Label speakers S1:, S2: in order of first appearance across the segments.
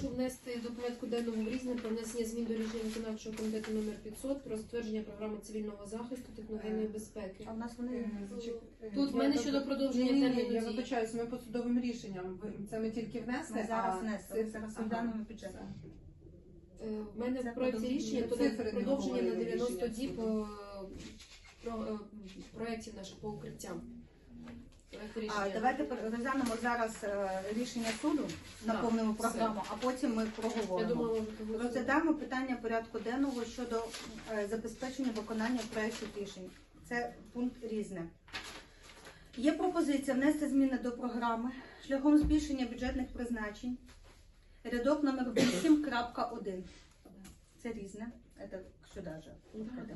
S1: Прошу внести до порядку денного різне про внесення змін до рішення виконавчого комітету номер 500 про затвердження програми цивільного захисту техногенної безпеки.
S2: А в нас вони
S3: Е, е,
S1: Тут в мене щодо продовження
S3: Ні, ні,
S1: терміну
S3: ні, я
S1: дії.
S3: вибачаюсь, ми по судовим рішенням. Ви- Це ми тільки внесли,
S2: Ми зараз
S3: а
S2: внесли, зараз
S3: ага,
S2: розглянемо бюджет.
S1: Е, В мене
S2: Це
S1: в проєкті
S2: продовження.
S1: рішення то
S3: Цифри не
S1: продовження на
S3: говорили,
S1: 90
S3: рішення
S1: діб
S3: суду.
S1: е, про е, проєктів наших по укриттям.
S2: А, давайте розглянемо зараз е, рішення суду, наповнимо
S1: все.
S2: програму, а потім ми
S1: Я
S2: проговоримо.
S1: думала, ви проголосуєте.
S2: Розглядаємо питання порядку денного щодо е, забезпечення виконання проєктів рішень. Це пункт різне. Є пропозиція внести зміни до програми шляхом збільшення бюджетних призначень. Рядок номер 8.1. Це різне. Це сюди же.
S1: Да, да,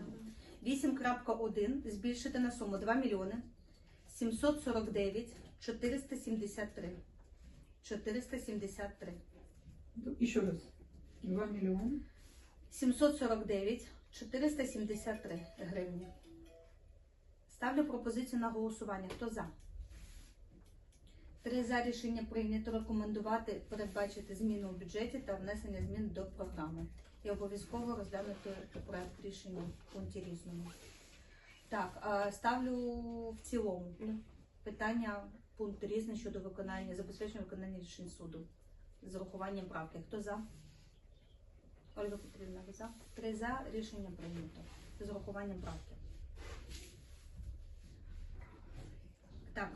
S1: да.
S2: 8.1 збільшити на суму 2 мільйони 749 473. 473.
S4: Еще раз. 2 миллиона.
S2: 749 473 гривні. Ставлю пропозицію на голосування. Хто за? Три за рішення прийнято рекомендувати передбачити зміну у бюджеті та внесення змін до програми. І обов'язково розглянути проект рішення в пункті різному. Так, ставлю в цілому
S1: Да.
S2: питання пункт різне щодо виконання, забезпечення виконання рішень суду з урахуванням правки. Хто за? Ольга Петрівна, ви за? Три за рішення прийнято з урахуванням правки. Так.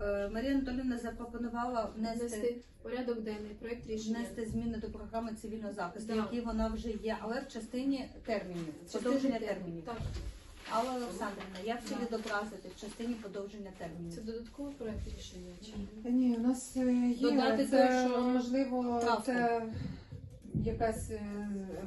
S2: Е, Марія Анатолівна запропонувала внести,
S1: Внести в порядок денний проєкт рішення.
S2: внести зміни до програми цивільного захисту,
S1: Да.
S2: які вона вже є, але в частині термінів,
S1: Частини
S2: подовження
S1: термінів. Так,
S2: Алла Олександрівна, як це відобразити в частині подовження термінів?
S1: це додатковий проєкт рішення. Чи?
S3: Та Ні, у нас е, є
S1: Додати
S3: це,
S1: те, що-
S3: можливо,
S2: Правку.
S3: це якась е,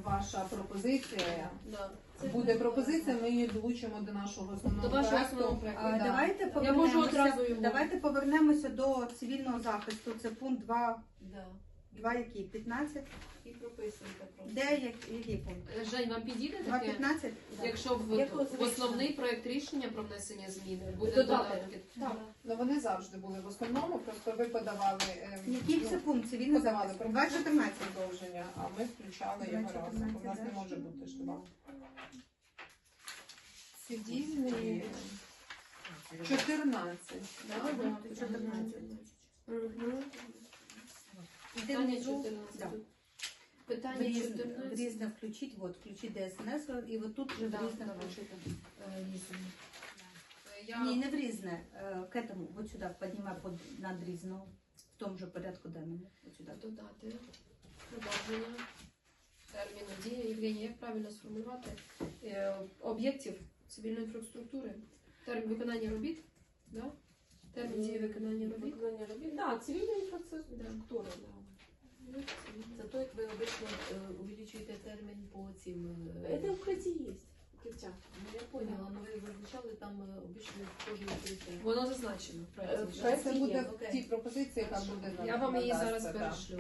S3: ваша пропозиція.
S1: Да.
S3: Буде пропозиція, ми її долучимо до нашого основного
S1: До вашого
S3: проекту.
S1: основного проекту.
S2: А,
S3: Да.
S2: Давайте
S1: можу
S2: повернемося,
S1: одразу
S2: давайте повернемося до цивільного захисту. Це пункт 2,
S1: Да.
S2: 2 який? 15?
S1: І прописуйте просто.
S2: Де як- який пункт?
S1: Е, Жень, вам підійде
S2: 2.15?
S1: таке? Якщо в,
S2: Як
S1: основний проєкт рішення про внесення зміни буде
S3: Додати.
S1: додатки.
S3: Так, ну вони завжди були в основному, просто ви подавали е,
S2: Який
S3: ну,
S2: це пункт? Цивільний
S3: подавали
S2: захист?
S3: про
S2: 2.14.
S3: продовження, а ми включали його разом. У нас не може бути ж два. Цивільний 14.
S1: Да,
S3: да?
S1: да,
S2: 14.
S1: Мгм.
S2: Іде
S1: Питання
S2: внизу.
S1: 14.
S2: Да.
S1: Питання
S2: різне,
S1: 14.
S2: різне включіть, от, включіть ДСНС, і от тут вже
S1: Да,
S2: різне
S1: давай.
S2: включити. Е, різне.
S1: Е, Я...
S2: Ні, не в різне. Е, К этому, вот сюда, поднимай под, над різного. В тому же порядку денному. Вот сюда.
S1: додати продовження терміну дії. Євгенія, як правильно сформулювати Е, об'єктів цивільної інфраструктури? Термін виконання робіт? Да? Термін дії виконання робіт?
S5: Виконання робіт. Да, цивільна інфраструктура. Да.
S6: Зато як ви обично е, увеличуєте термін по цим. е,
S5: Это укриття є. Укриття.
S6: Ну я поняла, але ви зазначали там е, обично кожне укриття.
S1: Воно зазначено. в проекті
S3: Це буде в тій пропозиції, яка буде
S1: Я вам її зараз
S3: так.
S1: перешлю.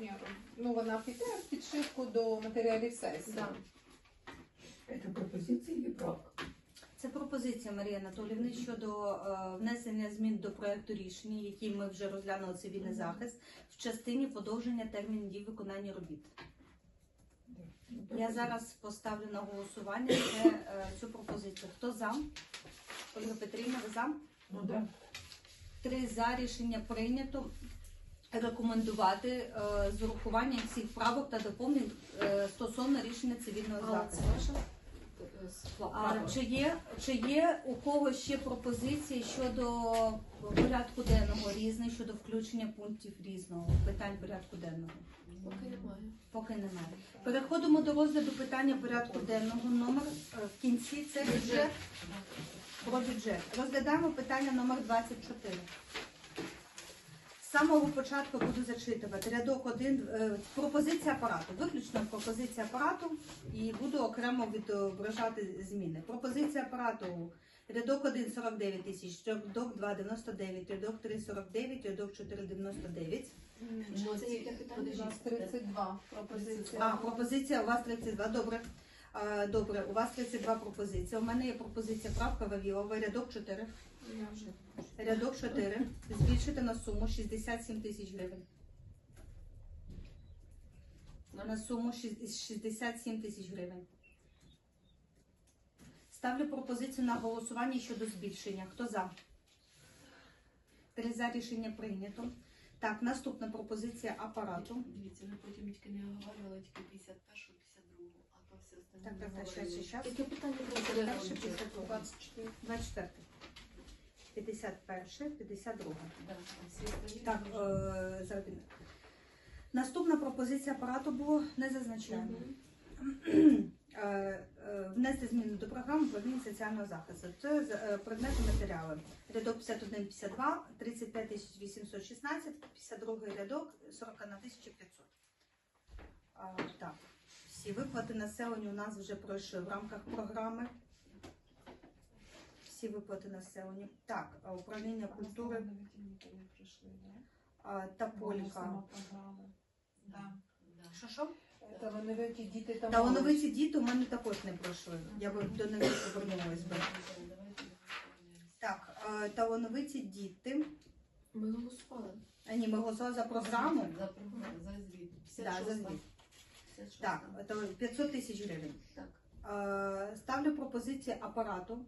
S3: Ні, Ну вона піде в підшивку до матеріалів сесії.
S1: Да.
S4: Это пропозиция или правка?
S2: Це пропозиція Марії Анатолівни щодо е, внесення змін до проекту рішення, який ми вже розглянули цивільний захист, в частині подовження термінів дій виконання робіт. Я зараз поставлю на голосування це, е, цю пропозицію. Хто за? Ольга Петрівна, ви за?
S4: Ну да.
S2: Три за рішення прийнято. Рекомендувати е, з урахуванням всіх правок та доповнень е, стосовно рішення цивільного захисту. А, чи, є, чи є у когось ще пропозиції щодо порядку денного різне, щодо включення пунктів різного, питань порядку денного?
S1: Поки немає.
S2: Поки немає. Переходимо до розгляду питання порядку денного. Номер е, в кінці це бюджет. Про бюджет. Розглядаємо питання номер 24. З самого початку буду зачитувати рядок 1, пропозиція апарату. Виключно пропозиція апарату і буду окремо відображати зміни. Пропозиція апарату. Рядок 1 49 тисяч, рядок 2 99, рядок 3 49, рядок 4 99.
S6: Ну,
S1: Це яке питання?
S3: У нас 32 пропозиції.
S2: А, пропозиція у вас 32, добре. Добре, у вас 32 пропозиції. У мене є пропозиція правка Вавілова, рядок 4. Рядок 4. Збільшити на суму 67 тисяч гривень. на суму шість- 67 тисяч гривень. Ставлю пропозицію на голосування щодо збільшення. Хто за? Три за рішення прийнято. Так, наступна пропозиція апарату.
S6: Дивіться, ми потім тільки не оговорювали тільки 51 52 а то все остальне.
S2: Так, так, так, ще, ще.
S1: Яке питання було?
S2: Перше, 52.
S1: 24.
S2: 24. 51, 52.
S6: Да, а всі остальні
S2: Так, е, заробітна. Наступна пропозиція апарату було не зазначаємо. Е, е, Внести зміни до програми управління соціального захисту. Це з- е, предмети матеріали. Рядок 51-52, 35 816, 52 рядок 41 500. А, Так, всі виплати населенню у нас вже пройшли в рамках програми. Всі виплати населенню. Так, управління культури та полька. Що що?
S3: Талановиті діти та
S2: Та
S3: молодь.
S2: оновиті діти у мене також не пройшли. Я би до них повернулась би. Так, талановиті діти.
S1: Ми голосували.
S2: А ні, ми голосували за програму.
S6: За програму, за звіт.
S2: За
S6: 56.
S2: звіт.
S6: 56.
S2: Так, то 500 тисяч гривень.
S6: Так.
S2: Е, Ставлю пропозиції апарату.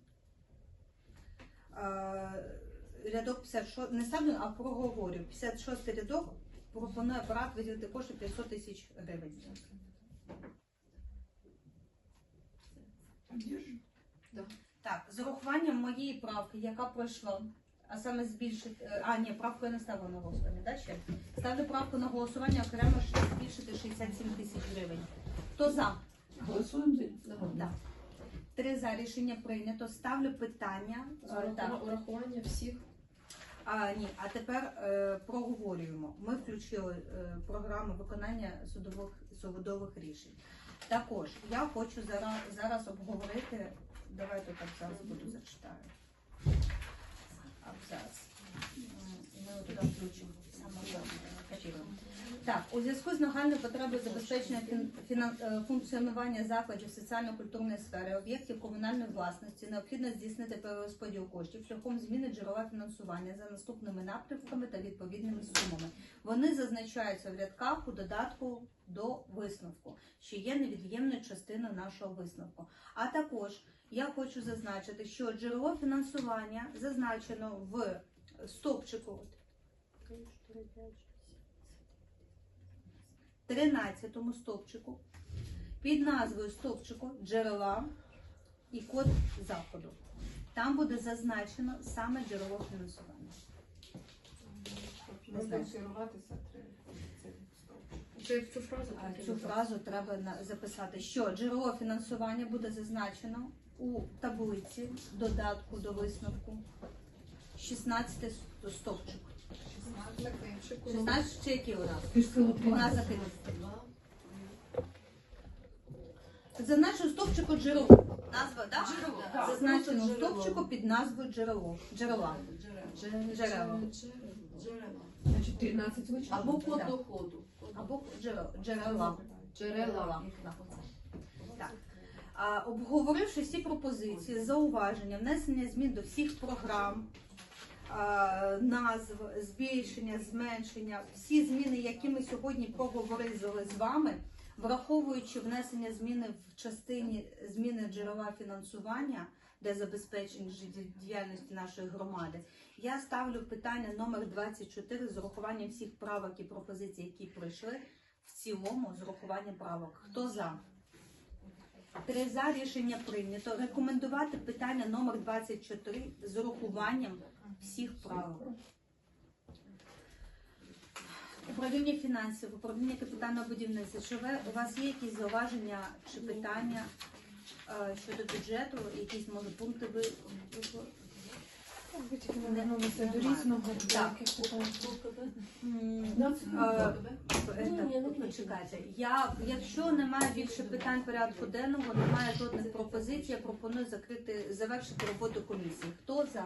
S2: Е, Рядок 56, не ставлю, а проговорю. 56 рядок пропонує апарат виділити кошти 500 тисяч гривень. Так, з урахуванням моєї правки, яка пройшла, а саме збільшити. е, А, ні, правку я не ставила на голосування, да, ще? Ставлю правку на голосування окремо ще збільшити 67 тисяч гривень. Хто за?
S4: Голосуем за
S1: Да.
S2: Да. Три за рішення прийнято. Ставлю питання. Е, Так,
S1: урахування всіх.
S2: а, ні, а тепер е, проговорюємо. Ми включили е, програму виконання судових судових рішень. Також я хочу зараз, зараз обговорити. Давайте так зараз буду зачитаю. Абзац. Ми туди саме е. Так, у зв'язку з нагальною потребою забезпечення е, функціонування закладів соціально-культурної сфери, об'єктів комунальної власності, необхідно здійснити перерозподіл коштів шляхом зміни джерела фінансування за наступними напрямками та відповідними сумами. Вони зазначаються в рядках у додатку до висновку, що є невід'ємною частиною нашого висновку. А також я хочу зазначити, що джерело фінансування зазначено в стовпчику 13 стовпчику під назвою стовпчику джерела і код заходу. Там буде зазначено саме джерело фінансування.
S3: Це
S1: цю фразу
S2: А Цю фразу треба на- записати, що джерело фінансування буде зазначено у таблиці додатку до висновку 16 стовпчик.
S3: 16
S2: 16 чи який у нас? У нас закинув. Зазначено стовпчику джерело. Назва, так?
S6: Джерело.
S2: Зазначено
S6: Просто джерело.
S2: стовпчику під назвою джерело. Джерела.
S6: Джерела.
S2: Джерело.
S1: дже-
S6: Джерела.
S4: Значит, 13 вычеркнуть.
S6: Або код доходу.
S2: Або джерела. Джерела.
S6: Джерела.
S2: Обговоривши всі пропозиції, зауваження, внесення змін до всіх програм, назв, збільшення, зменшення, всі зміни, які ми сьогодні проговорили з вами, враховуючи внесення зміни в частині зміни джерела фінансування для забезпечення життєдіяльності нашої громади, я ставлю питання номер 24 з урахуванням всіх правок і пропозицій, які пройшли в цілому з урахуванням правок. Хто за? Три за рішення прийнято. Рекомендувати питання номер 24 з урахуванням всіх правил. Управління фінансів, управління капітального будівництва. Чи ви, у вас є якісь зауваження чи питання е, щодо бюджету, якісь може пункти ви
S3: вернулися до різного.
S2: Так. Я, якщо немає більше питань порядку денного, немає жодних пропозицій, я пропоную закрити, завершити роботу комісії. Хто за?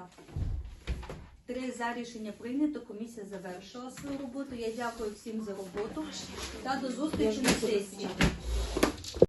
S2: Три за рішення прийнято. Комісія завершила свою роботу. Я дякую всім за роботу та до зустрічі на сесії.